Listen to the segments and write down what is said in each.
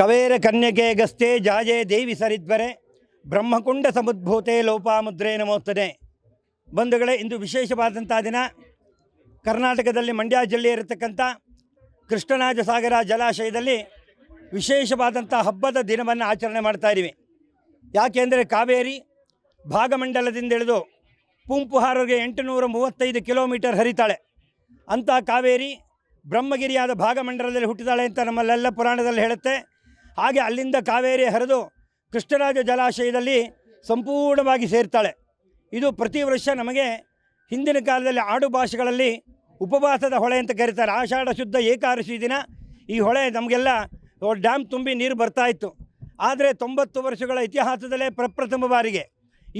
ಕವೇರ ಕನ್ಯಕೆ ಗಸ್ತೆ ಜಾಜೆ ದೇವಿ ಸರಿದ್ವರೆ, ಬ್ರಹ್ಮಕುಂಡ ಸಮುದ್ಭೂತೆ ಲೋಪಾಮುದ್ರೇ ನಮೋಸ್ತದೆ. ಬಂಧುಗಳೇ, ಇಂದು ವಿಶೇಷವಾದಂಥ ದಿನ. ಕರ್ನಾಟಕದಲ್ಲಿ ಮಂಡ್ಯ ಜಿಲ್ಲೆಯಲ್ಲಿರತಕ್ಕಂಥ ಕೃಷ್ಣರಾಜ ಸಾಗರ ಜಲಾಶಯದಲ್ಲಿ ವಿಶೇಷವಾದಂಥ ಹಬ್ಬದ ದಿನವನ್ನು ಆಚರಣೆ ಮಾಡ್ತಾ ಇದ್ದೀವಿ. ಯಾಕೆಂದರೆ ಕಾವೇರಿ ಭಾಗಮಂಡಲದಿಂದ ಹಿಡಿದು ಪುಂಪುಹಾರರಿಗೆ ಎಂಟುನೂರ ಮೂವತ್ತೈದು ಕಿಲೋಮೀಟರ್ ಹರಿತಾಳೆ. ಅಂಥ ಕಾವೇರಿ ಬ್ರಹ್ಮಗಿರಿಯಾದ ಭಾಗಮಂಡಲದಲ್ಲಿ ಹುಟ್ಟಿದಾಳೆ ಅಂತ ನಮ್ಮಲ್ಲೆಲ್ಲ ಪುರಾಣದಲ್ಲಿ ಹೇಳುತ್ತೆ. ಹಾಗೆ ಅಲ್ಲಿಂದ ಕಾವೇರಿ ಹರಿದು ಕೃಷ್ಣರಾಜ ಜಲಾಶಯದಲ್ಲಿ ಸಂಪೂರ್ಣವಾಗಿ ಸೇರ್ತಾಳೆ. ಇದು ಪ್ರತಿ ವರ್ಷ ನಮಗೆ ಹಿಂದಿನ ಕಾಲದಲ್ಲಿ ಆಡು ಭಾಷೆಗಳಲ್ಲಿ ಉಪವಾಸದ ಹೊಳೆ ಅಂತ ಕರೀತಾರೆ. ಆಷಾಢ ಶುದ್ಧ ಏಕಾದಶಿ ದಿನ ಈ ಹೊಳೆ ನಮಗೆಲ್ಲ ಡ್ಯಾಮ್ ತುಂಬಿ ನೀರು ಬರ್ತಾ ಇತ್ತು. ಆದರೆ ತೊಂಬತ್ತು ವರ್ಷಗಳ ಇತಿಹಾಸದಲ್ಲೇ ಪ್ರಪ್ರಥಮ ಬಾರಿಗೆ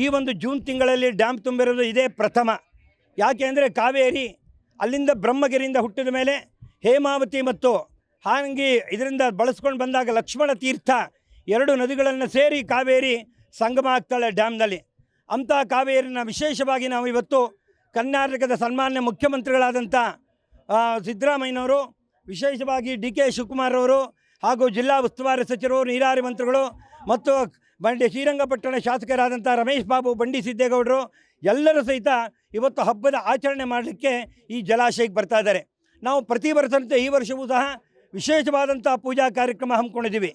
ಈ ಒಂದು ಜೂನ್ ತಿಂಗಳಲ್ಲಿ ಡ್ಯಾಮ್ ತುಂಬಿರೋದು ಇದೇ ಪ್ರಥಮ. ಯಾಕೆ ಅಂದರೆ ಕಾವೇರಿ ಅಲ್ಲಿಂದ ಬ್ರಹ್ಮಗಿರಿಯಿಂದ ಹುಟ್ಟಿದ ಮೇಲೆ ಹೇಮಾವತಿ ಮತ್ತು ಹಾಂಗಿ ಇದರಿಂದ ಬಳಸ್ಕೊಂಡು ಬಂದಾಗ ಲಕ್ಷ್ಮಣ ತೀರ್ಥ. ಎರಡು ನದಿಗಳನ್ನು ಸೇರಿ ಕಾವೇರಿ ಸಂಗಮ ಆಗ್ತಾಳೆ ಡ್ಯಾಮ್ನಲ್ಲಿ. ಅಂಥ ಕಾವೇರಿನ ವಿಶೇಷವಾಗಿ ನಾವು ಇವತ್ತು ಕರ್ನಾಟಕದ ಸನ್ಮಾನ್ಯ ಮುಖ್ಯಮಂತ್ರಿಗಳಾದಂಥ ಸಿದ್ದರಾಮಯ್ಯನವರು, ವಿಶೇಷವಾಗಿ ಡಿ ಕೆ ಶಿವಕುಮಾರ್ ಅವರು ಹಾಗೂ ಜಿಲ್ಲಾ ಉಸ್ತುವಾರಿ ಸಚಿವರು, ನೀರಾವರಿ ಮಂತ್ರಿಗಳು ಮತ್ತು ಬಂಡಿ ಶ್ರೀರಂಗಪಟ್ಟಣ ಶಾಸಕರಾದಂಥ ರಮೇಶ್ ಬಾಬು ಬಂಡಿ ಸಿದ್ದೇಗೌಡರು ಎಲ್ಲರೂ ಸಹಿತ ಇವತ್ತು ಹಬ್ಬದ ಆಚರಣೆ ಮಾಡಲಿಕ್ಕೆ ಈ ಜಲಾಶಯಕ್ಕೆ ಬರ್ತಾ ಇದ್ದಾರೆ. ನಾವು ಪ್ರತಿ ವರ್ಷದಂತೆ ಈ ವರ್ಷವೂ ಸಹ ವಿಶೇಷವಾದಂಥ ಪೂಜಾ ಕಾರ್ಯಕ್ರಮ ಹಮ್ಮಿಕೊಂಡಿದ್ದೀವಿ.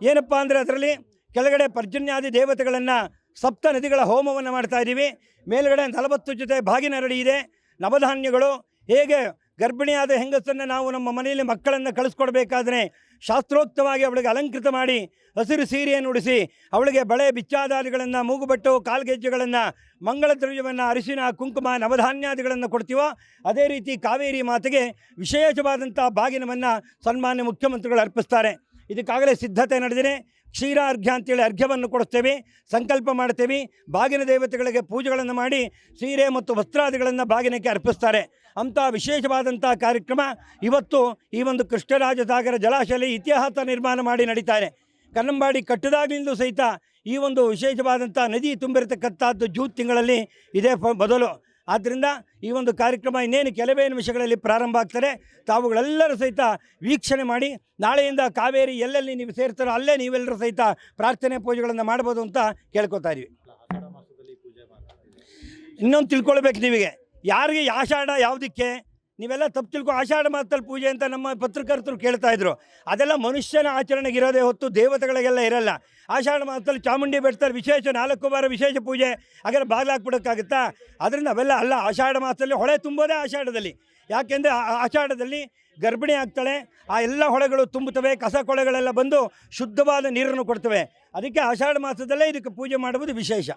ಏನಪ್ಪ ಅಂದರೆ ಅದರಲ್ಲಿ ಕೆಳಗಡೆ ಪರ್ಜನ್ಯಾದಿ ದೇವತೆಗಳನ್ನು ಸಪ್ತ ನದಿಗಳ ಹೋಮವನ್ನು ಮಾಡ್ತಾ ಇದ್ದೀವಿ. ಮೇಲುಗಡೆ ನಲವತ್ತು ಜೊತೆ ಬಾಗಿನರಡಿ ಇದೆ. ನವಧಾನ್ಯಗಳು ಹೇಗೆ ಗರ್ಭಿಣಿಯಾದ ಹೆಂಗಸನ್ನು ನಾವು ನಮ್ಮ ಮನೆಯಲ್ಲಿ ಮಕ್ಕಳನ್ನು ಕಳಿಸ್ಕೊಡ್ಬೇಕಾದ್ರೆ ಶಾಸ್ತ್ರೋಕ್ತವಾಗಿ ಅವಳಿಗೆ ಅಲಂಕೃತ ಮಾಡಿ ಹಸಿರು ಸೀರೆಯನ್ನು ಉಡಿಸಿ ಅವಳಿಗೆ ಬಳೆ ಬಿಚ್ಚಾದಾದಿಗಳನ್ನು ಮೂಗುಬಟ್ಟು, ಕಾಲ್ಗೆಜ್ಜೆಗಳನ್ನು, ಮಂಗಳ ದ್ರವ್ಯವನ್ನು, ಅರಿಶಿನ, ಕುಂಕುಮ, ನವಧಾನ್ಯಾದಿಗಳನ್ನು ಕೊಡ್ತೀವೋ ಅದೇ ರೀತಿ ಕಾವೇರಿ ಮಾತೆಗೆ ವಿಶೇಷವಾದಂಥ ಬಾಗಿನವನ್ನು ಸನ್ಮಾನ್ಯ ಮುಖ್ಯಮಂತ್ರಿಗಳು ಅರ್ಪಿಸ್ತಾರೆ. ಇದಕ್ಕಾಗಲೇ ಸಿದ್ಧತೆ ನಡೆದಿದೆ. ಕ್ಷೀರ ಅರ್ಘ್ಯ ಅಂತೇಳಿ ಅರ್ಘ್ಯವನ್ನು ಕೊಡಿಸ್ತೇವೆ, ಸಂಕಲ್ಪ ಮಾಡ್ತೇವೆ. ಬಾಗಿನ ದೇವತೆಗಳಿಗೆ ಪೂಜೆಗಳನ್ನು ಮಾಡಿ ಸೀರೆ ಮತ್ತು ವಸ್ತ್ರಾದಿಗಳನ್ನು ಬಾಗಿನಕ್ಕೆ ಅರ್ಪಿಸ್ತಾರೆ. ಅಂಥ ವಿಶೇಷವಾದಂಥ ಕಾರ್ಯಕ್ರಮ ಇವತ್ತು ಈ ಒಂದು ಕೃಷ್ಣರಾಜ ಸಾಗರ ಜಲಾಶಯ ಇತಿಹಾಸ ನಿರ್ಮಾಣ ಮಾಡಿ ನಡೀತಾರೆ ಕನ್ನಂಬಾಡಿ ಕಟ್ಟದಾಗಲಿಂದ ಸಹಿತ ಈ ಒಂದು ವಿಶೇಷವಾದಂಥ ನದಿ ತುಂಬಿರತಕ್ಕಂಥದ್ದು ಜೂನ್ ತಿಂಗಳಲ್ಲಿ ಇದೇ ಮೊದಲು. ಆದ್ದರಿಂದ ಈ ಒಂದು ಕಾರ್ಯಕ್ರಮ ಇನ್ನೇನು ಕೆಲವೇ ನಿಮಿಷಗಳಲ್ಲಿ ಪ್ರಾರಂಭ ಆಗ್ತಾರೆ ತಾವುಗಳೆಲ್ಲರೂ ಸಹಿತ ವೀಕ್ಷಣೆ ಮಾಡಿ, ನಾಳೆಯಿಂದ ಕಾವೇರಿ ಎಲ್ಲೆಲ್ಲಿ ನೀವು ಸೇರ್ತಾರೋ ಅಲ್ಲೇ ನೀವೆಲ್ಲರೂ ಸಹಿತ ಪ್ರಾರ್ಥನೆ ಪೂಜೆಗಳನ್ನು ಮಾಡ್ಬೋದು ಅಂತ ಕೇಳ್ಕೊತಾ ಇದ್ದೀವಿ ಇನ್ನೊಂದು ತಿಳ್ಕೊಳ್ಬೇಕು ನೀವಿಗೆ ಯಾರಿಗೆ ಆಷಾಢ ಯಾವುದಕ್ಕೆ? ನೀವೆಲ್ಲ ತಪ್ಪು ತಿಳ್ಕೊ ಆಷಾಢ ಮಾತಲ್ಲಿ ಪೂಜೆ ಅಂತ ನಮ್ಮ ಪತ್ರಕರ್ತರು ಕೇಳ್ತಾ ಇದ್ರು. ಅದೆಲ್ಲ ಮನುಷ್ಯನ ಆಚರಣೆಗಿರೋದೇ ಹೊತ್ತು ದೇವತೆಗಳಿಗೆಲ್ಲ ಇರಲ್ಲ. ಆಷಾಢ ಮಾತಲ್ಲಿ ಚಾಮುಂಡಿ ಬೆಟ್ಟದಲ್ಲಿ ವಿಶೇಷ ನಾಲ್ಕು ವಾರ ವಿಶೇಷ ಪೂಜೆ ಹಾಗಾದ್ರೆ ಬಾಗಿಲಾಕ್ಬಿಡೋಕ್ಕಾಗುತ್ತಾ ಅದರಿಂದ ಅವೆಲ್ಲ ಅಲ್ಲ, ಆಷಾಢ ಮಾಸದಲ್ಲಿ ಹೊಳೆ ತುಂಬೋದೇ ಆಷಾಢದಲ್ಲಿ. ಯಾಕೆಂದರೆ ಆಷಾಢದಲ್ಲಿ ಗರ್ಭಿಣಿ ಆಗ್ತಾಳೆ, ಆ ಎಲ್ಲ ಹೊಳೆಗಳು ತುಂಬುತ್ತವೆ, ಕಸ ಕೊಳೆಗಳೆಲ್ಲ ಬಂದು ಶುದ್ಧವಾದ ನೀರನ್ನು ಕೊಡ್ತವೆ. ಅದಕ್ಕೆ ಆಷಾಢ ಮಾಸದಲ್ಲೇ ಇದಕ್ಕೆ ಪೂಜೆ ಮಾಡುವುದು ವಿಶೇಷ.